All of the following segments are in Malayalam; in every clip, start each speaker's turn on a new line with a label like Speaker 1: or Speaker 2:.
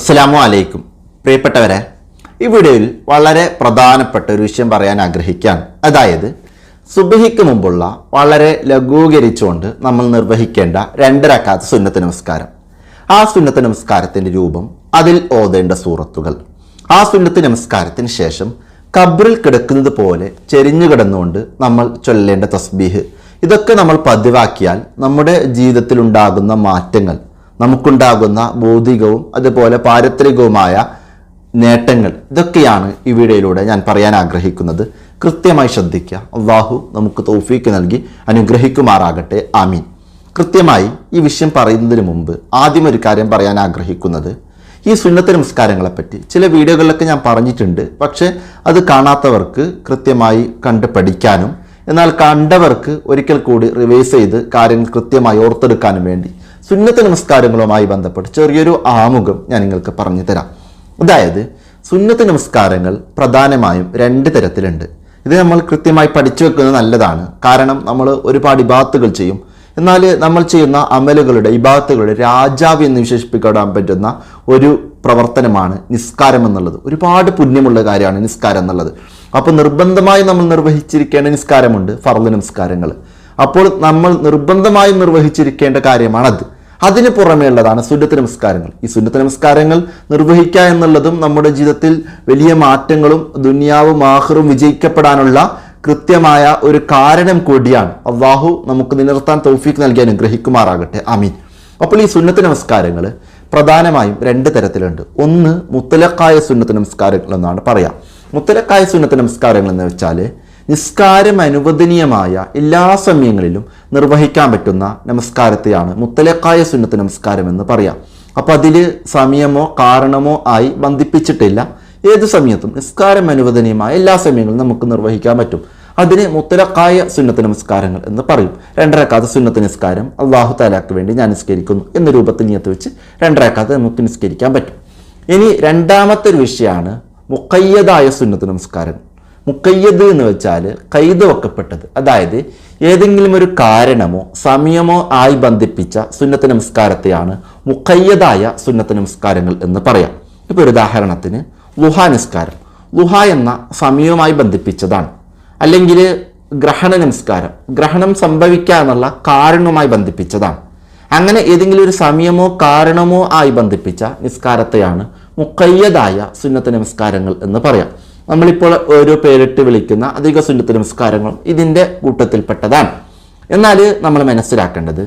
Speaker 1: അസ്സലാമു അലൈക്കും. പ്രിയപ്പെട്ടവരെ ഈ വീഡിയോയിൽ വളരെ പ്രധാനപ്പെട്ട ഒരു വിഷയം പറയാൻ ആഗ്രഹിക്കുകയാണ്. അതായത് സുബഹിക്ക് മുമ്പുള്ള വളരെ ലഘൂകരിച്ചുകൊണ്ട് നമ്മൾ നിർവഹിക്കേണ്ട രണ്ടരക്കാത്ത സുന്നത്ത് നമസ്കാരം. ആ സുന്നത്ത് നമസ്കാരത്തിന്റെ രൂപം അതിൽ ഓതേണ്ട സൂറത്തുകൾ. ആ സുന്നത്ത് നമസ്കാരത്തിന് ശേഷം കബറിൽ കിടക്കുന്നത് പോലെ ചെരിഞ്ഞു കിടന്നുകൊണ്ട് നമ്മൾ ചൊല്ലേണ്ട തസ്ബീഹ്. ഇതൊക്കെ നമ്മൾ പതിവാക്കിയാൽ നമ്മുടെ ജീവിതത്തിലുണ്ടാകുന്ന മാറ്റങ്ങൾ നമുക്കുണ്ടാകുന്ന ഭൗതികവും അതുപോലെ പാരത്രികവുമായ നേട്ടങ്ങൾ. ഇതൊക്കെയാണ് ഈ വീഡിയോയിലൂടെ ഞാൻ പറയാൻ ആഗ്രഹിക്കുന്നത്. കൃത്യമായി ശ്രദ്ധിക്കുക. അള്ളാഹു നമുക്ക് തൗഫീക്ക് നൽകി അനുഗ്രഹിക്കുമാറാകട്ടെ. ആമീൻ. കൃത്യമായി ഈ വിഷയം പറയുന്നതിന് മുമ്പ് ആദ്യം ഒരു കാര്യം പറയാൻ ആഗ്രഹിക്കുന്നത്. ഈ സുന്നത്ത നമസ്കാരങ്ങളെപ്പറ്റി ചില വീഡിയോകളിലൊക്കെ ഞാൻ പറഞ്ഞിട്ടുണ്ട്. പക്ഷേ അത് കാണാത്തവർക്ക് കൃത്യമായി കണ്ട് പഠിക്കാനും എന്നാൽ കണ്ടവർക്ക് ഒരിക്കൽ കൂടി റിവൈസ് ചെയ്ത് കാര്യങ്ങൾ കൃത്യമായി ഓർത്തെടുക്കാനും വേണ്ടി സുന്നത്ത് നമസ്കാരങ്ങളുമായി ബന്ധപ്പെട്ട് ചെറിയൊരു ആമുഖം ഞാൻ നിങ്ങൾക്ക് പറഞ്ഞു തരാം. അതായത് സുന്നത്ത് നമസ്കാരങ്ങൾ പ്രധാനമായും രണ്ട് തരത്തിലുണ്ട്. ഇത് നമ്മൾ കൃത്യമായി പഠിച്ചു വെക്കുന്നത് നല്ലതാണ്. കാരണം നമ്മൾ ഒരുപാട് ഇബാത്തുകൾ ചെയ്യും. എന്നാൽ നമ്മൾ ചെയ്യുന്ന അമലുകളുടെ ഇബാത്തുകളുടെ രാജാവ് എന്ന് വിശേഷിപ്പിക്കാൻ പറ്റുന്ന ഒരു പ്രവർത്തനമാണ് നിസ്കാരം എന്നുള്ളത്. ഒരുപാട് പുണ്യമുള്ള കാര്യമാണ് നിസ്കാരം എന്നുള്ളത്. അപ്പോൾ നിർബന്ധമായി നമ്മൾ നിർവഹിച്ചിരിക്കേണ്ട നിസ്കാരമുണ്ട് ഫർദ് നമസ്കാരങ്ങൾ. അപ്പോൾ നമ്മൾ നിർബന്ധമായും നിർവഹിച്ചിരിക്കേണ്ട കാര്യമാണത്. അതിന് പുറമേ ഉള്ളതാണ് സുന്നത്ത് നമസ്കാരങ്ങൾ. ഈ സുന്നത്ത് നമസ്കാരങ്ങൾ നിർവഹിക്കുക എന്നുള്ളതും നമ്മുടെ ജീവിതത്തിൽ വലിയ മാറ്റങ്ങളും ദുനിയാവും ആഖിറും വിജയിക്കപ്പെടാനുള്ള കൃത്യമായ ഒരു കാരണം കൂടിയാണ്. അള്ളാഹു നമുക്ക് നിലനിർത്താൻ തൗഫീക്ക് നൽകി അനുഗ്രഹിക്കുമാറാകട്ടെ. അമീൻ അപ്പോൾ ഈ സുന്നത്ത് നമസ്കാരങ്ങൾ പ്രധാനമായും രണ്ട് തരത്തിലുണ്ട്. ഒന്ന് മുത്തലക്കായ സുന്നത്ത് നമസ്കാരങ്ങൾ എന്നാണ് പറയാം. മുത്തലക്കായ സുന്നത്ത് നമസ്കാരങ്ങൾ എന്ന് വെച്ചാൽ നിസ്കാരം അനുവദനീയമായ എല്ലാ സമയങ്ങളിലും നിർവഹിക്കാൻ പറ്റുന്ന നമസ്കാരത്തെയാണ് മുത്തലക്കായ സുന്നത്ത് നമസ്കാരം എന്ന് പറയാം. അപ്പോൾ അതിൽ സമയമോ കാരണമോ ആയി ബന്ധിപ്പിച്ചിട്ടില്ല. ഏത് സമയത്തും നിസ്കാരം അനുവദനീയമായ എല്ലാ സമയങ്ങളും നമുക്ക് നിർവഹിക്കാൻ പറ്റും. അതിന് മുത്തലക്കായ സുന്നത്ത് നമസ്കാരങ്ങൾ എന്ന് പറയും. രണ്ടരക്കാത്ത സുന്നത്ത് നിസ്കാരം അള്ളാഹു താലാക്ക് വേണ്ടി ഞാൻ നിസ്കരിക്കുന്നു എന്ന രൂപത്തിൽ നിയത്ത് വെച്ച് രണ്ടരക്കാത്ത നമുക്ക് നിസ്കരിക്കാൻ പറ്റും. ഇനി രണ്ടാമത്തെ ഒരു വിഷയമാണ് മുക്കയ്യതായ സുന്നത്ത് നമസ്കാരം. മുക്കയ്യദ് എന്ന് വെച്ചാൽ കൈത് വെക്കപ്പെട്ടത്. അതായത് ഏതെങ്കിലും ഒരു കാരണമോ സമയമോ ആയി ബന്ധിപ്പിച്ച സുന്നത്ത് നമസ്കാരത്തെയാണ് മുക്കയ്യതായ സുന്നത്ത് നമസ്കാരങ്ങൾ എന്ന് പറയാം. ഇപ്പോൾ ഒരു ഉദാഹരണത്തിന് ലുഹ നമസ്കാരം ലുഹ എന്ന സമയവുമായി ബന്ധിപ്പിച്ചതാണ്. അല്ലെങ്കിൽ ഗ്രഹണ നമസ്കാരം. ഗ്രഹണം സംഭവിക്കുക എന്നുള്ള കാരണവുമായി ബന്ധിപ്പിച്ചതാണ്. അങ്ങനെ ഏതെങ്കിലും ഒരു സമയമോ കാരണമോ ആയി ബന്ധിപ്പിച്ച നിസ്കാരത്തെയാണ് മുക്കയ്യതായ സുന്നത്ത് നമസ്കാരങ്ങൾ എന്ന് പറയാം. നമ്മളിപ്പോൾ ഓരോ പേരിട്ട് വിളിക്കുന്ന അധിക സുന്നത്ത് നമസ്കാരങ്ങളും ഇതിന്റെ കൂട്ടത്തിൽപ്പെട്ടതാണ്. എന്നാൽ നമ്മൾ മനസ്സിലാക്കേണ്ടത്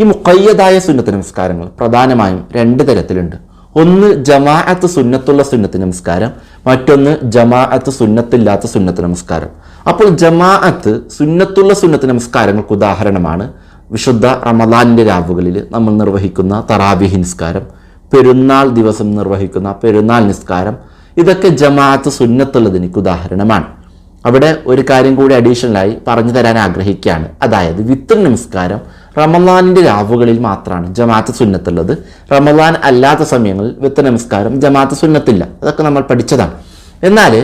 Speaker 1: ഈ മുക്കയ്യതായ സുന്നത്ത് നമസ്കാരങ്ങൾ പ്രധാനമായും രണ്ട് തരത്തിലുണ്ട്. ഒന്ന് ജമാഅത്ത് സുന്നത്തുള്ള സുന്നത്ത് നമസ്കാരം മറ്റൊന്ന് ജമാഅത്ത് സുന്നത്തില്ലാത്ത സുന്നത്ത് നമസ്കാരം. അപ്പോൾ ജമാഅത്ത് സുന്നത്തുള്ള സുന്നത്ത് നമസ്കാരങ്ങൾക്ക് ഉദാഹരണമാണ് വിശുദ്ധ റമദാനിന്റെ രാവുകളിൽ നമ്മൾ നിർവഹിക്കുന്ന തറാബിഹി നിസ്കാരം പെരുന്നാൾ ദിവസം നിർവഹിക്കുന്ന പെരുന്നാൾ നിസ്കാരം ഇതൊക്കെ ജമാഅത്ത് സുന്നത്തുള്ളതിനിക്ക് ഉദാഹരണമാണ്. അവിടെ ഒരു കാര്യം കൂടി അഡീഷണലായി പറഞ്ഞു തരാൻ ആഗ്രഹിക്കുകയാണ്. അതായത് വിത്ര നമസ്കാരം റമദാനിന്റെ രാവുകളിൽ മാത്രമാണ് ജമാഅത്ത് സുന്നത്തുള്ളത്. റമദാൻ അല്ലാത്ത സമയങ്ങളിൽ വിത്ര നമസ്കാരം ജമാഅത്ത് സുന്നത്തില്ല. അതൊക്കെ നമ്മൾ പഠിച്ചതാണ്. എന്നാൽ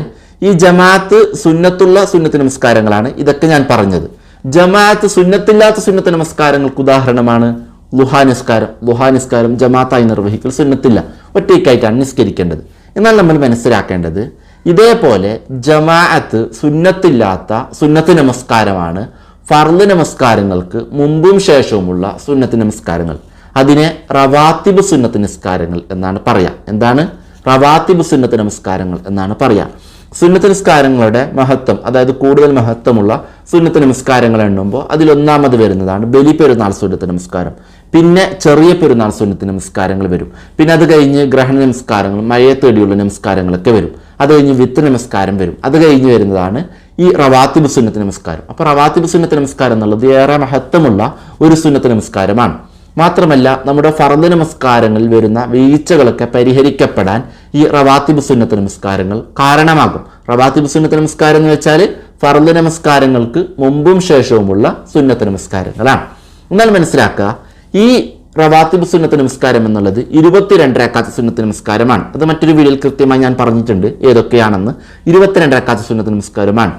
Speaker 1: ഈ ജമാഅത്ത് സുന്നത്തുള്ള സുന്നത്ത് നമസ്കാരങ്ങളാണ് ഇതൊക്കെ ഞാൻ പറഞ്ഞത്. ജമാഅത്ത് സുന്നത്തില്ലാത്ത സുന്നത്ത് നമസ്കാരങ്ങൾക്ക് ഉദാഹരണമാണ് ലുഹാ നിസ്കാരം. ലുഹാ നിസ്കാരം ജമാഅത്തായി നിർവഹിക്കൽ സുന്നത്തില്ല. ഒറ്റയ്ക്കായിട്ടാണ് നിസ്കരിക്കേണ്ടത്. എന്നാൽ നമ്മൾ മനസ്സിലാക്കേണ്ടത് ഇതേപോലെ ജമാഅത്ത് സുന്നത്തില്ലാത്ത സുന്നത്ത് നമസ്കാരമാണ് ഫർദ് നമസ്കാരങ്ങൾക്ക് മുമ്പും ശേഷവുമുള്ള സുന്നത്ത് നമസ്കാരങ്ങൾ. അതിനെ റവാത്തിബ് സുന്നത്ത് നമസ്കാരങ്ങൾ എന്നാണ് പറയാം. എന്താണ്? റവാത്തിബ് സുന്നത്ത് നമസ്കാരങ്ങൾ എന്നാണ് പറയാം. സുന്നത്ത് നമസ്കാരങ്ങളുടെ മഹത്വം അതായത് കൂടുതൽ മഹത്വമുള്ള സുന്നത്ത് നമസ്കാരങ്ങൾ എണ്ണുമ്പോൾ അതിലൊന്നാമത് വരുന്നതാണ് ബലി പെരുന്നാൾ സുന്നത്ത് നമസ്കാരം. പിന്നെ ചെറിയ പെരുന്നാൾ സുന്നത്ത് നമസ്കാരങ്ങൾ വരും. പിന്നെ അത് കഴിഞ്ഞ് ഗ്രഹണ നമസ്കാരങ്ങൾ മഴയെ തേടിയുള്ള നമസ്കാരങ്ങളൊക്കെ വരും. അത് കഴിഞ്ഞ് വിത്ത് നമസ്കാരം വരും. അത് കഴിഞ്ഞ് വരുന്നതാണ് ഈ റവാത്തിബ് സുന്നത്ത് നമസ്കാരം. അപ്പോൾ റവാത്തിബ് സുന്നത്ത് നമസ്കാരം എന്നുള്ളത് ഏറെ മഹത്വമുള്ള ഒരു സുന്നത്ത് നമസ്കാരമാണ്. മാത്രമല്ല നമ്മുടെ ഫറന്ത് നമസ്കാരങ്ങളിൽ വരുന്ന വീഴ്ചകളൊക്കെ പരിഹരിക്കപ്പെടാൻ ഈ റവാത്തിബ് സുന്നത്ത് നമസ്കാരങ്ങൾ കാരണമാകും. റവാത്തിബ് സുന്നത്ത് നമസ്കാരം എന്ന് വെച്ചാൽ ഫറന്ത് നമസ്കാരങ്ങൾക്ക് മുമ്പും ശേഷവുമുള്ള സുന്നത്ത് നമസ്കാരങ്ങളാണ്. എന്നാൽ മനസ്സിലാക്കുക ഈ റവാത്തിബ് സുന്നത്ത് നമസ്കാരം എന്നുള്ളത് ഇരുപത്തിരണ്ട് രക്കാത്ത സുന്നത്ത് നമസ്കാരമാണ്. അത് മറ്റൊരു വീഡിയോയിൽ കൃത്യമായി ഞാൻ പറഞ്ഞിട്ടുണ്ട് ഏതൊക്കെയാണെന്ന്. ഇരുപത്തിരണ്ട് രക്കാത്ത സുന്നത്ത് നമസ്കാരമാണ്.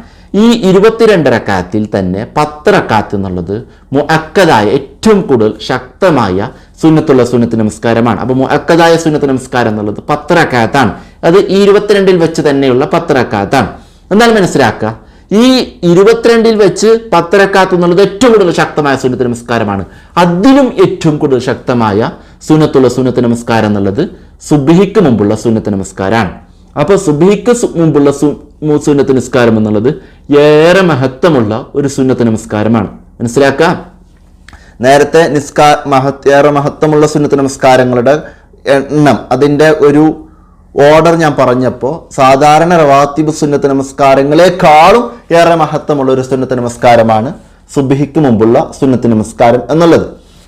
Speaker 1: ഈ ഇരുപത്തിരണ്ട് റക്കാത്തിൽ തന്നെ പത്ത് റക്കാത്ത് എന്നുള്ളത് മുഅക്കതായ ഏറ്റവും കൂടുതൽ ശക്തമായ സുന്നത്തുള്ള സുന്നത്ത് നമസ്കാരമാണ്. അപ്പോൾ മുഅക്കദായ സുന്നത്ത് നമസ്കാരം എന്നുള്ളത് പത്ത് റക്കാത്താണ് അത് ഈ ഇരുപത്തിരണ്ടിൽ വെച്ച് തന്നെയുള്ള പത്ത് റക്കാത്താണ് എന്നാൽ മനസ്സിലാക്കുക ഈ ഇരുപത്തിരണ്ടിൽ വെച്ച് പത്തരക്കാത്ത് എന്നുള്ളത് ഏറ്റവും കൂടുതൽ ശക്തമായ സുന്നത്ത് നമസ്കാരമാണ്. അതിലും ഏറ്റവും കൂടുതൽ ശക്തമായ സുന്നത്തുള്ള സുന്നത്ത് നമസ്കാരം എന്നുള്ളത് സുബിഹിക്ക് മുമ്പുള്ള സുന്നത്ത് നമസ്കാരമാണ് അപ്പോൾ സുബിഹിക്ക് മുമ്പുള്ള സുന്നത്ത് നമസ്കാരം എന്നുള്ളത് ഏറെ മഹത്വമുള്ള ഒരു സുന്നത്ത് നമസ്കാരമാണ്. മനസ്സിലാക്കുക നേരത്തെ നിസ്കാ മഹത് ഏറെ മഹത്വമുള്ള സുന്നത്ത് നമസ്കാരങ്ങളുടെ എണ്ണം അതിന്റെ ഒരു ഓർഡർ ഞാൻ പറഞ്ഞപ്പോൾ സാധാരണ റവാത്തിബ് സുന്നത്ത് നമസ്കാരങ്ങളെക്കാളും ഏറെ മഹത്വമുള്ള ഒരു സുന്നത്ത് നമസ്കാരമാണ് സുബിഹിക്ക് മുമ്പുള്ള സുന്നത്ത് നമസ്കാരം എന്നുള്ളത്.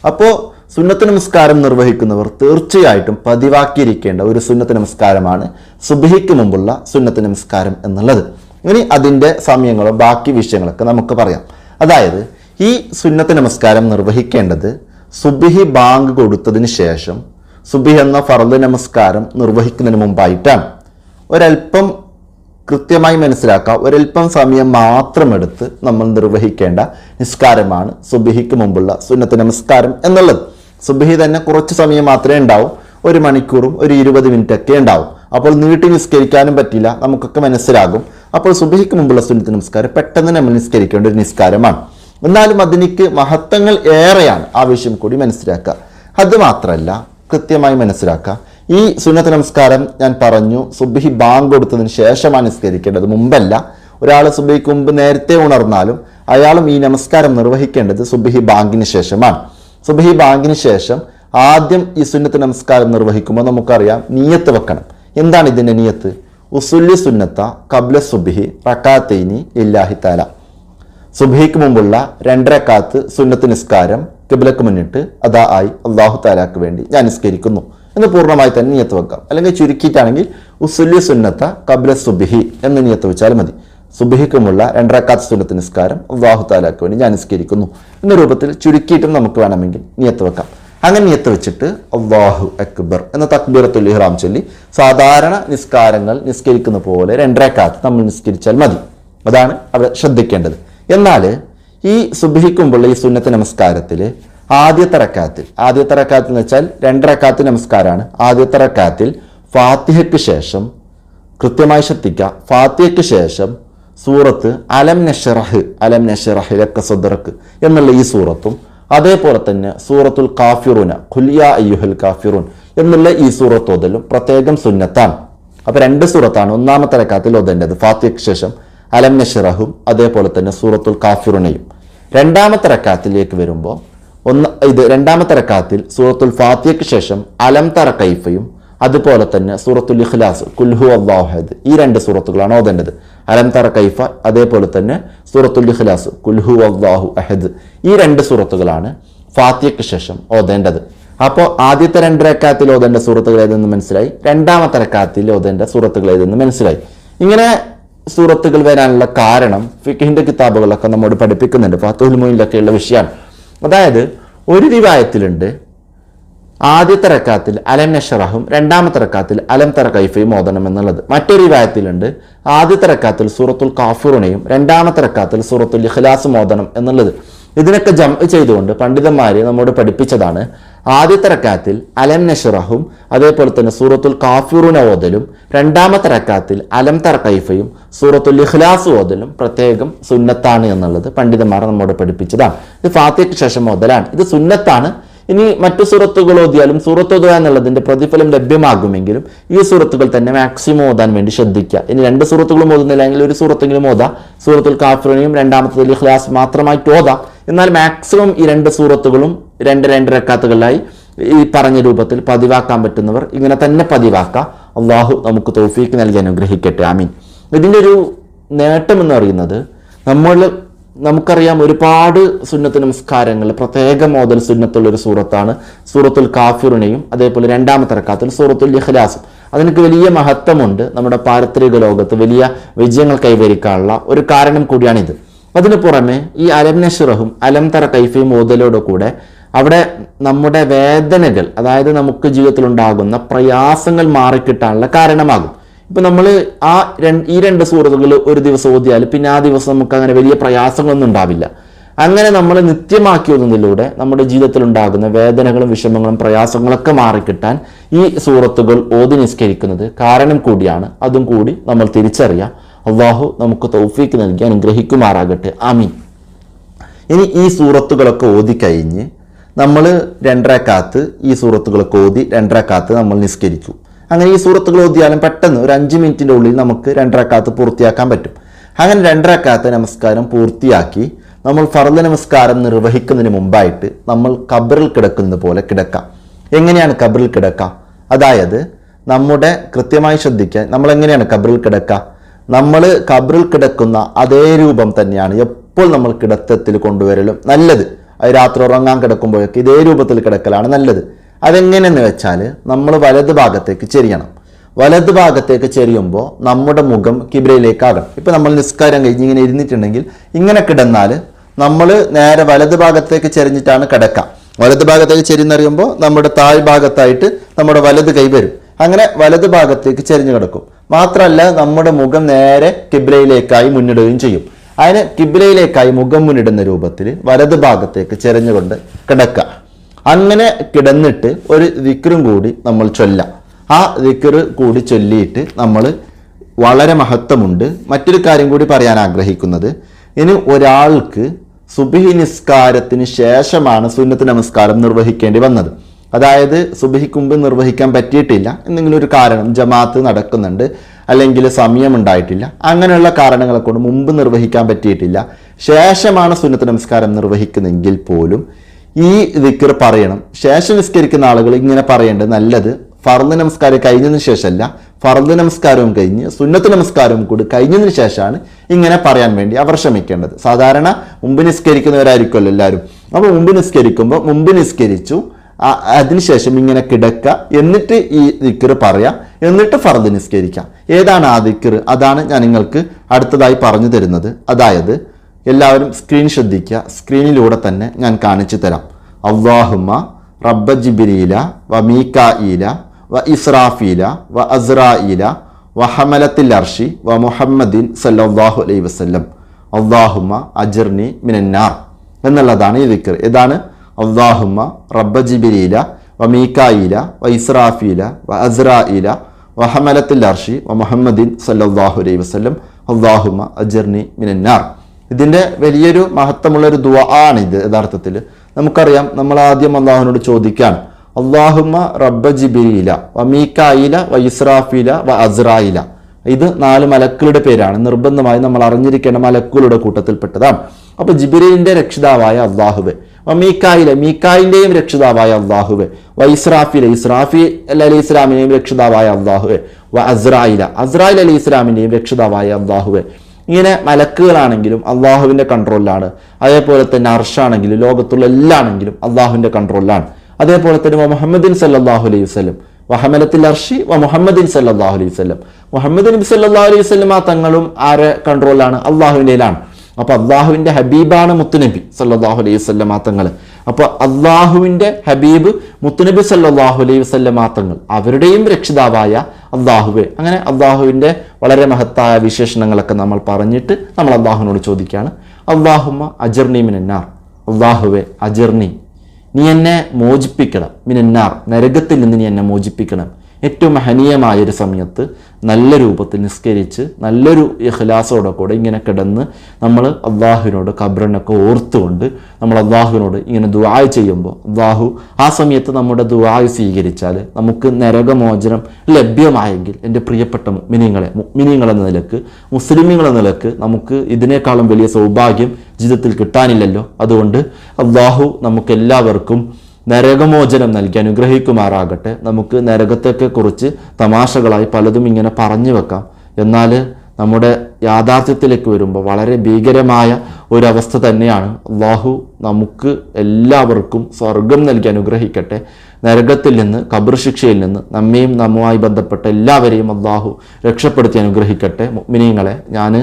Speaker 1: അപ്പോൾ സുന്നത്ത് നമസ്കാരം നിർവഹിക്കുന്നവർ തീർച്ചയായിട്ടും പതിവാക്കിയിരിക്കേണ്ട ഒരു സുന്നത്ത് നമസ്കാരമാണ് സുബിഹിക്ക് മുമ്പുള്ള സുന്നത്ത് നമസ്കാരം എന്നുള്ളത്. ഇനി അതിന്റെ സമയങ്ങളും ബാക്കി വിഷയങ്ങളൊക്കെ നമുക്ക് പറയാം. അതായത് ഈ സുന്നത്ത് നമസ്കാരം നിർവഹിക്കേണ്ടത് സുബിഹി ബാങ്ക് കൊടുത്തതിന് ശേഷം സുബിഹി എന്ന ഫർദ് നമസ്കാരം നിർവഹിക്കുന്നതിന് മുമ്പായിട്ടാണ്. ഒരൽപ്പം കൃത്യമായി മനസ്സിലാക്കുക ഒരൽപ്പം സമയം മാത്രം എടുത്ത് നമ്മൾ നിർവഹിക്കേണ്ട നിസ്കാരമാണ് സുബിഹിക്ക് മുമ്പുള്ള സുന്നത്ത് നമസ്കാരം എന്നുള്ളത്. സുബിഹി തന്നെ കുറച്ച് സമയം മാത്രമേ ഉണ്ടാവും. ഒരു മണിക്കൂറും ഒരു ഇരുപത് മിനിറ്റ് ഒക്കെ ഉണ്ടാവും. അപ്പോൾ നീട്ടി നിസ്കരിക്കാനും പറ്റില്ല. നമുക്കൊക്കെ മനസ്സിലാകും. അപ്പോൾ സുബിഹിക്ക് മുമ്പുള്ള സുന്നത്ത് നമസ്കാരം പെട്ടെന്ന് നമ്മൾ നിസ്കരിക്കേണ്ട ഒരു നിസ്കാരമാണ്. എന്നാലും അതിനിക്ക് മഹത്വങ്ങൾ ഏറെയാണ് ആവശ്യം കൂടി മനസ്സിലാക്കുക. അത് മാത്രമല്ല കൃത്യമായി മനസ്സിലാക്കുക ഈ സുന്നത്ത് നമസ്കാരം ഞാൻ പറഞ്ഞു സുബിഹി ബാങ്ക് കൊടുത്തതിന് ശേഷമാണ് നിസ്കരിക്കേണ്ടത്. മുമ്പല്ല ഒരാൾ സുബിഹിക്ക് മുമ്പ് നേരത്തെ ഉണർന്നാലും അയാളും ഈ നമസ്കാരം നിർവഹിക്കേണ്ടത് സുബിഹി ബാങ്കിന് ശേഷമാണ്. സുബിഹി ബാങ്കിന് ശേഷം ആദ്യം ഈ സുന്നത്ത് നമസ്കാരം നിർവഹിക്കുമ്പോൾ നമുക്കറിയാം നീയത്ത് വെക്കണം. എന്താണ് ഇതിന്റെ നീയത്ത്? ഉസുല്ലി സുന്നത്ത കബ്ല സുബിഹി റക്കാത്തൈനി ഇല്ലാഹി താല സുബഹിക്ക് മുമ്പുള്ള രണ്ടരക്കാത്ത് സുന്നത്ത് നിസ്കാരം കിബിലക്ക് മുന്നിട്ട് അതാ ആയി അള്ളാഹു താലാക്ക് വേണ്ടി ഞാൻ നിസ്കരിക്കുന്നു എന്ന് പൂർണമായി തന്നെ നിയത്ത് വെക്കാം. അല്ലെങ്കിൽ ചുരുക്കിയിട്ടാണെങ്കിൽ ഉസുല്ലി സുന്നത്ത കബില സുബിഹി എന്ന് നിയത്ത് വെച്ചാൽ മതി. സുബിഹിക്കുമുള്ള രണ്ടരക്കാത്ത് സുന്നത്ത് നിസ്കാരം അള്ളാഹു താലാക്ക് വേണ്ടി ഞാൻ നിസ്കരിക്കുന്നു എന്ന രൂപത്തിൽ ചുരുക്കിയിട്ടും നമുക്ക് വേണമെങ്കിൽ നിയത്ത് വെക്കാം. അങ്ങനെ നിയത്ത് വെച്ചിട്ട് അള്ളാഹു അക്ബർ എന്ന തക്ബീറത്തുൽ ഇഹ്റാം ചൊല്ലി സാധാരണ നിസ്കാരങ്ങൾ നിസ്കരിക്കുന്ന പോലെ രണ്ടരക്കാത്ത് നമ്മൾ നിസ്കരിച്ചാൽ മതി. അതാണ് അവിടെ ശ്രദ്ധിക്കേണ്ടത്. എന്നാൽ ഈ സുബിഹിക്കുമ്പോൾ ഈ സുന്നത്ത് നമസ്കാരത്തിൽ ആദ്യത്തെ റക്കാത്തിൽ ആദ്യത്തെ റക്കാത്തിൽ എന്ന് വെച്ചാൽ രണ്ട് റക്കാത്ത് നമസ്കാരമാണ് ആദ്യത്തെ റക്കാത്തിൽ ഫാത്തിഹയ്ക്ക് ശേഷം കൃത്യമായി ശ്രദ്ധിക്കുക ഫാത്തിഹയ്ക്ക് ശേഷം സൂറത്ത് അലം നഷറഹ് അലം നഷറഹ് ലക്ക സദറക്ക് എന്നുള്ള ഈ സൂറത്തും അതേപോലെ തന്നെ സൂറത്തുൽ കാഫിറുന ഖുലിയ അയ്യുഹൽ കാഫിറൂൻ എന്നുള്ള ഈ സൂറത്ത് ഓതലും പ്രത്യേകം സുന്നത്താണ്. അപ്പോൾ രണ്ട് സൂറത്താണ് ഒന്നാമത്തെ റക്കാത്തിൽ ഓതേണ്ടത് ഫാത്തിഹയ്ക്ക് ശേഷം അലം നഷറഹും അതേപോലെ തന്നെ സൂറത്തുൽ കാഫിറുനയും. രണ്ടാമത്തെ റക്കാത്തിലേക്ക് വരുമ്പോൾ ഒന്ന് ഇത് രണ്ടാമത്തെ റക്കാത്തിൽ സൂറത്തുൽ ഫാത്തിയയ്ക്ക് ശേഷം അലം തറ കൈഫയും അതുപോലെ തന്നെ സൂറത്തുൽ ഇഖ്ലാസ് കുൽഹു അള്ളാഹദ് ഈ രണ്ട് സൂറത്തുകളാണ് ഓതേണ്ടത്. അലം തറ കൈഫ അതേപോലെ തന്നെ സൂറത്തുൽ ഇഖ്ലാസ് കുൽഹു അള്ളാഹു അഹദ് ഈ രണ്ട് സൂറത്തുകളാണ് ഫാത്തിയയ്ക്ക് ശേഷം ഓതേണ്ടത്. അപ്പോൾ ആദ്യത്തെ രണ്ട് റക്കാത്തിൽ ഓതേണ്ട സൂറത്തുകൾ ഏതെന്ന് മനസ്സിലായി? രണ്ടാമത്തെ റക്കാത്തിൽ ഓതേണ്ട സൂറത്തുകൾ ഏതെന്ന് മനസ്സിലായി? ഇങ്ങനെ സൂറത്തുകൾ വരാനുള്ള കാരണം ഫിഖിന്റെ കിതാബുകളൊക്കെ നമ്മോട് പഠിപ്പിക്കുന്നുണ്ട്. ഫാത്തുൽ മൊയിലൊക്കെയുള്ള വിഷയമാണ്. അതായത് ഒരു റിവായത്തിലുണ്ട് ആദ്യത്തെ റക്കാത്തിൽ അലം നഷറഹും രണ്ടാമത്തെ റക്കാത്തിൽ അലം തറ കൈഫയും ഓതണം എന്നുള്ളത്. മറ്റൊരു വിവാഹത്തിലുണ്ട് ആദ്യത്തെ റക്കാത്തിൽ സൂറത്തുൽ കാഫുറിനെയും രണ്ടാമത്തെ റക്കാത്തിൽ സൂറത്തുൽ ഇഖ്ലാസും ഓതണം എന്നുള്ളത്. ഇതിനൊക്കെ ജം ചെയ്തുകൊണ്ട് പണ്ഡിതന്മാരെ നമ്മോട് പഠിപ്പിച്ചതാണ് ആദ്യത്തെ റക്കാത്തിൽ അലം നഷറഹും അതേപോലെ തന്നെ സൂറത്തുൽ കാഫിറുന ഓതലും രണ്ടാമത്തെ റക്കാത്തിൽ അലം തറക്കൈഫയും സൂറത്തുൽ ഇഖ്ലാസ് ഓതലും പ്രത്യേകം സുന്നത്താണ് എന്നുള്ളത് പണ്ഡിതന്മാർ നമ്മോട് പഠിപ്പിച്ചതാണ്. ഇത് ഫാത്തിക്ക് ശേഷം ഓതലാണ്. ഇത് സുന്നത്താണ്. ഇനി മറ്റു സൂറത്തുകൾ ഓതിയാലും സൂറത്ത് ഓതുക എന്നുള്ളതിന്റെ പ്രതിഫലം ലഭ്യമാകുമെങ്കിലും ഈ സൂറത്തുകൾ തന്നെ മാക്സിമം ഓതാൻ വേണ്ടി ശ്രദ്ധിക്കുക. ഇനി രണ്ട് സൂറത്തുകളും ഓതുന്നില്ലെങ്കിൽ ഒരു സൂറത്തെങ്കിലും ഓതാം. സൂറത്തുൽ കാഫിറിനെയും രണ്ടാമത്തെ ഇഖ്ലാസ് മാത്രമായിട്ട് ഓതാം. എന്നാൽ മാക്സിമം ഈ രണ്ട് സൂറത്തുകളും രണ്ട് രണ്ട് രക്കാത്തുകളിലായി ഈ പറഞ്ഞ രൂപത്തിൽ പതിവാക്കാൻ പറ്റുന്നവർ ഇങ്ങനെ തന്നെ പതിവാക്കാം അള്ളാഹു നമുക്ക് തോഫീക്ക് നൽകി അനുഗ്രഹിക്കട്ടെ. ആമീൻ. ഇതിന്റെ ഒരു നേട്ടം എന്ന് പറയുന്നത് നമ്മൾ നമുക്കറിയാം ഒരുപാട് സുന്നത്ത് നമസ്കാരങ്ങൾ പ്രത്യേക മോദൽ സുന്നത്തുള്ള ഒരു സൂറത്താണ്. സൂറത്തുൽ കാഫിറിനെയും അതേപോലെ രണ്ടാമത്തെ റക്കാത്തിൽ സൂറത്തുൽ ഇഖ്ലാസും. അതിനൊക്കെ വലിയ മഹത്വമുണ്ട് നമ്മുടെ പാരത്രിക ലോകത്ത് വലിയ വിജയങ്ങൾ കൈവരിക്കാനുള്ള ഒരു കാരണം കൂടിയാണിത്. അതിനു പുറമെ ഈ അലം നഷറഹും അലം തറ കൈഫയും ഓതലോട് കൂടെ അവിടെ നമ്മുടെ വേദനകൾ അതായത് നമുക്ക് ജീവിതത്തിൽ ഉണ്ടാകുന്ന പ്രയാസങ്ങൾ മാറിക്കിട്ടാനുള്ള കാരണമാകും. ഇപ്പൊ നമ്മൾ ആ ഈ രണ്ട് സൂറത്തുകൾ ഒരു ദിവസം ഓതിയാൽ പിന്നെ ആ ദിവസം നമുക്ക് അങ്ങനെ വലിയ പ്രയാസങ്ങളൊന്നും ഉണ്ടാവില്ല. അങ്ങനെ നമ്മൾ നിത്യമാക്കി ഒന്നതിലൂടെ നമ്മുടെ ജീവിതത്തിൽ ഉണ്ടാകുന്ന വേദനകളും വിഷമങ്ങളും പ്രയാസങ്ങളൊക്കെ മാറിക്കിട്ടാൻ ഈ സൂറത്തുകൾ ഓതി നിസ്കരിക്കുന്നത് കാരണം കൂടിയാണ്. അതും കൂടി നമ്മൾ തിരിച്ചറിയാം. അള്ളാഹു നമുക്ക് തൗഫീക്ക് നൽകി അനുഗ്രഹിക്കുമാറാകട്ടെ. ആമീൻ. ഇനി ഈ സൂറത്തുകളൊക്കെ ഓതി കഴിഞ്ഞ് നമ്മൾ രണ്ടരക്കാത്ത് ഈ സൂറത്തുകളൊക്കെ ഓതി രണ്ടരക്കാത്ത് നമ്മൾ നിസ്കരിച്ചു. അങ്ങനെ ഈ സൂറത്തുകൾ ഓതിയാലും പെട്ടെന്ന് ഒരു അഞ്ച് മിനിറ്റിന്റെ ഉള്ളിൽ നമുക്ക് രണ്ടരക്കാത്ത് പൂർത്തിയാക്കാൻ പറ്റും. അങ്ങനെ രണ്ടരക്കാത്ത് നമസ്കാരം പൂർത്തിയാക്കി നമ്മൾ ഫർദ നമസ്കാരം നിർവഹിക്കുന്നതിന് മുമ്പായിട്ട് നമ്മൾ കബറിൽ കിടക്കുന്നത് പോലെ കിടക്കാം. എങ്ങനെയാണ് കബറിൽ കിടക്കുക അതായത് നമ്മുടെ കൃത്യമായി ശ്രദ്ധിക്കാൻ നമ്മൾ എങ്ങനെയാണ് കബറിൽ കിടക്കുക നമ്മൾ കബറിൽ കിടക്കുന്ന അതേ രൂപം തന്നെയാണ്. എപ്പോൾ നമ്മൾ കിടത്തത്തിൽ കൊണ്ടുവരലും നല്ലത്. അത് രാത്രി ഉറങ്ങാൻ കിടക്കുമ്പോഴൊക്കെ ഇതേ രൂപത്തിൽ കിടക്കലാണ് നല്ലത്. അതെങ്ങനെയെന്ന് വെച്ചാൽ നമ്മൾ വലത് ഭാഗത്തേക്ക് ചെരിയണം. വലത് ഭാഗത്തേക്ക് ചെരിയുമ്പോൾ നമ്മുടെ മുഖം കിബിരയിലേക്കാകണം. ഇപ്പം നമ്മൾ നിസ്കാരം കഴിഞ്ഞ് ഇങ്ങനെ ഇരുന്നിട്ടുണ്ടെങ്കിൽ ഇങ്ങനെ കിടന്നാൽ നമ്മൾ നേരെ വലത് ഭാഗത്തേക്ക് ചെരിഞ്ഞിട്ടാണ് കിടക്കുക വലത് ഭാഗത്തേക്ക് ചെരിഞ്ഞറിയുമ്പോൾ നമ്മുടെ താഴ് ഭാഗത്തായിട്ട് നമ്മുടെ വലത് കൈ വരും. അങ്ങനെ വലത് ഭാഗത്തേക്ക് ചെരിഞ്ഞ് കിടക്കും. മാത്രമല്ല നമ്മുടെ മുഖം നേരെ കിബിലയിലേക്കായി മുന്നിടുകയും ചെയ്യും. അതിന് കിബിലയിലേക്കായി മുഖം മുന്നിടുന്ന രൂപത്തിൽ വലത് ഭാഗത്തേക്ക് ചെരഞ്ഞുകൊണ്ട് കിടക്കുക. അങ്ങനെ കിടന്നിട്ട് ഒരു വിക്രും കൂടി നമ്മൾ ചൊല്ലാം. ആ ദിക്കറ് കൂടി ചൊല്ലിയിട്ട് നമ്മൾ വളരെ മഹത്വമുണ്ട്. മറ്റൊരു കാര്യം കൂടി പറയാൻ ആഗ്രഹിക്കുന്നത്. ഇനി ഒരാൾക്ക് സുബിഹി നിസ്കാരത്തിന് ശേഷമാണ് സുന്നത്ത് നമസ്കാരം നിർവഹിക്കേണ്ടി വന്നത്. അതായത് സുബഹിക്കുമ്പ് നിർവഹിക്കാൻ പറ്റിയിട്ടില്ല. എന്തെങ്കിലും ഒരു കാരണം ജമാഅത്ത് നടക്കുന്നുണ്ട് അല്ലെങ്കിൽ സമയം ഉണ്ടായിട്ടില്ല. അങ്ങനെയുള്ള കാരണങ്ങളെ കൊണ്ട് മുമ്പ് നിർവഹിക്കാൻ പറ്റിയിട്ടില്ല. ശേഷമാണ് സുന്നത്ത് നമസ്കാരം നിർവഹിക്കുന്നതെങ്കിൽ പോലും ഈ ദിക്കർ പറയണം. ശേഷം നിസ്കരിക്കുന്ന ആളുകൾ ഇങ്ങനെ പറയേണ്ടത് നല്ലത്. ഫർദ് നമസ്കാരം കഴിഞ്ഞതിന് ശേഷമല്ല. ഫർദ് നമസ്കാരവും കഴിഞ്ഞ് സുന്നത്ത് നമസ്കാരവും കൂടി കഴിഞ്ഞതിന് ശേഷമാണ് ഇങ്ങനെ പറയാൻ വേണ്ടി അവർ ശ്രമിക്കേണ്ടത്. സാധാരണ മുമ്പ് നിസ്കരിക്കുന്നവരായിരിക്കുമല്ലോ എല്ലാവരും. അപ്പോൾ മുമ്പ് നിസ്കരിക്കുമ്പോൾ മുമ്പ് നിസ്കരിച്ചു അതിനുശേഷം ഇങ്ങനെ കിടക്കുക എന്നിട്ട് ഈ ദിക്കർ പറയാം. എന്നിട്ട് ഫർദ് നിസ്കരിക്കാം. ഏതാണ് ആ ദിക്കർ അതാണ് ഞാൻ നിങ്ങൾക്ക് അടുത്തതായി പറഞ്ഞു തരുന്നത്. അതായത് എല്ലാവരും സ്ക്രീൻ ശ്രദ്ധിക്കുക. സ്ക്രീനിലൂടെ തന്നെ ഞാൻ കാണിച്ചു തരാം. അള്ളാഹുമ റബ്ബ ജിബിരീല വ മീക്കായില വ ഇസ്രാഫീല വ അസ്രായില വ ഹമലത്തിൽ അർഷി വ മുഹമ്മദിൻ സല്ലാഹു അലൈ വസല്ലം. അള്ളാഹുമ അജർനി മിനന്നാർ. എന്നുള്ളതാണ് ഈ ദിക്കർ ഇതാണ് അള്ളാഹുമ റബ്ബ ജിബിലീല വ മീക്കായില വ ഇസ്രാഫീല വ അസ്രായില വ ഹമലത്തിൽ അർഷി വ മുഹമ്മദിൻ സല്ലാഹു അലൈ വസ്ലം അള്ളാഹുമ അജർണി മിനന്നാർ. ഇതിന്റെ വലിയൊരു മഹത്വമുള്ളൊരു ദുവ ദുആ ആണ് ഇത് യഥാർത്ഥത്തിൽ. നമുക്കറിയാം നമ്മൾ ആദ്യം അള്ളാഹുവിനോട് ചോദിക്കാണ് അള്ളാഹുമ റബ്ബ ജിബിലീല വ മീക്കായില വ ഇസ്രാഫീല വ അസ്രായില ഇത് നാല് മലക്കുകളുടെ പേരാണ്. നിർബന്ധമായി നമ്മൾ അറിഞ്ഞിരിക്കേണ്ട മലക്കുകളുടെ കൂട്ടത്തിൽപ്പെട്ടതാണ്. അപ്പൊ ജിബിരിലിന്റെ രക്ഷിതാവായ അള്ളാഹുവെ വ മീക്കായില മീക്കായിന്റെയും രക്ഷിതാവായ അള്ളാഹുവെ വ ഇസ്രാഫിലെ ഇസ്രാഫി അലി ഇസ്ലാമിന്റെയും രക്ഷിതാവായ അള്ളാഹുവെ വ അസ്രായില അസ്രായിൽ അലി ഇസ്ലാമിന്റെയും രക്ഷിതാവായ അള്ളാഹുവെ ഇങ്ങനെ മലക്കുകളാണെങ്കിലും അള്ളാഹുവിന്റെ കൺട്രോളിലാണ്. അതേപോലെ തന്നെ അർഷാണെങ്കിലും ലോകത്തുള്ള എല്ലാണെങ്കിലും അള്ളാഹുവിന്റെ കൺട്രോളിലാണ്. അതേപോലെ തന്നെ മുഹമ്മദിൻ സല്ലാഹു അലൈഹി വസ്ലം വഹമലത്തിൽ അർഷി വ മുഹമ്മദിൻ സല്ലാഹു അലൈഹി വസ്ലം മുഹമ്മദ് നബി സല്ലാഹു അലൈഹി വസ്ലം ആ തങ്ങളും ആരെ കൺട്രോളിലാണ്? അള്ളാഹുവിന്റെയിലാണ് അപ്പൊ അള്ളാഹുവിന്റെ ഹബീബാണ് മുത്തുനബി സല്ലാഹു അലൈഹി വസ്ലം ആ തങ്ങൾ അപ്പൊ അള്ളാഹുവിന്റെ ഹബീബ് മുത്തുനബി സല്ലാഹു അലൈഹി വസ്ലം ആ തങ്ങൾ. അവരുടെയും രക്ഷിതാവായ അള്ളാഹുവെ അങ്ങനെ അള്ളാഹുവിന്റെ വളരെ മഹത്തായ വിശേഷണങ്ങളൊക്കെ നമ്മൾ പറഞ്ഞിട്ട് നമ്മൾ അള്ളാഹുവിനോട് ചോദിക്കുകയാണ്. അള്ളാഹുമ്മ അജർണി മിനന്നാർ. അള്ളാഹുവെ അജർണി നീ എന്നെ മോചിപ്പിക്കണം. മിനന്നാർ. നരകത്തിൽ നിന്ന് നീ എന്നെ മോചിപ്പിക്കണം. ഏറ്റവും മഹനീയമായൊരു സമയത്ത് നല്ല രൂപത്തിൽ നിസ്കരിച്ച് നല്ലൊരു ഇഖ്ലാസോടെ കൂടെ ഇങ്ങനെ കിടന്ന് നമ്മൾ അള്ളാഹുവിനോട് ഖബറിനൊക്കെ ഓർത്തുകൊണ്ട് നമ്മൾ അള്ളാഹുവിനോട് ഇങ്ങനെ ദുവായ് ചെയ്യുമ്പോൾ അള്ളാഹു ആ സമയത്ത് നമ്മുടെ ദുവായ് സ്വീകരിച്ചാൽ നമുക്ക് നരകമോചനം ലഭ്യമായെങ്കിൽ എന്റെ പ്രിയപ്പെട്ട മിനിങ്ങളെ മിനിങ്ങളെന്ന നിലയ്ക്ക് മുസ്ലിമുകളെ നിലയ്ക്ക് നമുക്ക് ഇതിനേക്കാളും വലിയ സൗഭാഗ്യം ജീവിതത്തിൽ കിട്ടാനില്ലല്ലോ. അതുകൊണ്ട് അള്ളാഹു നമുക്ക് എല്ലാവർക്കും നരകമോചനം നൽകി അനുഗ്രഹിക്കുമാറാകട്ടെ. നമുക്ക് നരകത്തെയൊക്കെ കുറിച്ച് തമാശകളായി പലതും ഇങ്ങനെ പറഞ്ഞു വെക്കാം. എന്നാൽ നമ്മുടെ യാഥാർത്ഥ്യത്തിലേക്ക് വരുമ്പോൾ വളരെ ഭീകരമായ ഒരവസ്ഥ തന്നെയാണ്. അള്ളാഹു നമുക്ക് എല്ലാവർക്കും സ്വർഗം നൽകി അനുഗ്രഹിക്കട്ടെ. നരകത്തിൽ നിന്ന് കബർ ശിക്ഷയിൽ നിന്ന് നമ്മയും നമ്മുമായി ബന്ധപ്പെട്ട എല്ലാവരെയും അള്ളാഹു രക്ഷപ്പെടുത്തി അനുഗ്രഹിക്കട്ടെ. മിനിങ്ങളെ ഞാൻ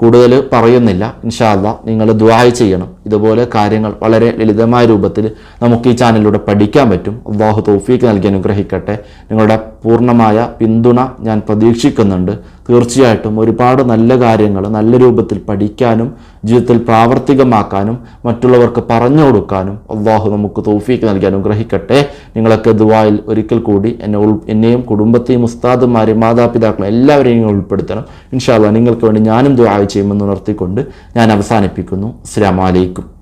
Speaker 1: കൂടുതൽ പറയുന്നില്ല. ഇൻഷാല്ല നിങ്ങൾ ദ്വായ ചെയ്യണം. ഇതുപോലെ കാര്യങ്ങൾ വളരെ ലളിതമായ രൂപത്തിൽ നമുക്ക് ഈ ചാനലിലൂടെ പഠിക്കാൻ പറ്റും. അള്ളാഹു തൗഫീക്ക് നൽകി അനുഗ്രഹിക്കട്ടെ. നിങ്ങളുടെ പൂർണമായ പിന്തുണ ഞാൻ പ്രതീക്ഷിക്കുന്നുണ്ട്. തീർച്ചയായിട്ടും ഒരുപാട് നല്ല കാര്യങ്ങൾ നല്ല രൂപത്തിൽ പഠിക്കാനും ജീവിതത്തിൽ പ്രാവർത്തികമാക്കാനും മറ്റുള്ളവർക്ക് പറഞ്ഞു കൊടുക്കാനും അള്ളാഹു നമുക്ക് തോഫീക്ക് നൽകി അനുഗ്രഹിക്കട്ടെ. നിങ്ങളൊക്കെ ദുബായിൽ ഒരിക്കൽ കൂടി എന്നെ ഉൾ എന്നെയും കുടുംബത്തെയും ഉസ്താദുമാരെയും മാതാപിതാക്കളെയും എല്ലാവരെയും ഉൾപ്പെടുത്തണം. ഇൻഷാല്ല നിങ്ങൾക്ക് വേണ്ടി ഞാനും ദുബായ് ചെയ്യുമെന്ന് ഉണർത്തിക്കൊണ്ട് ഞാൻ അവസാനിപ്പിക്കുന്നു. അസ്സാം വലൈക്കും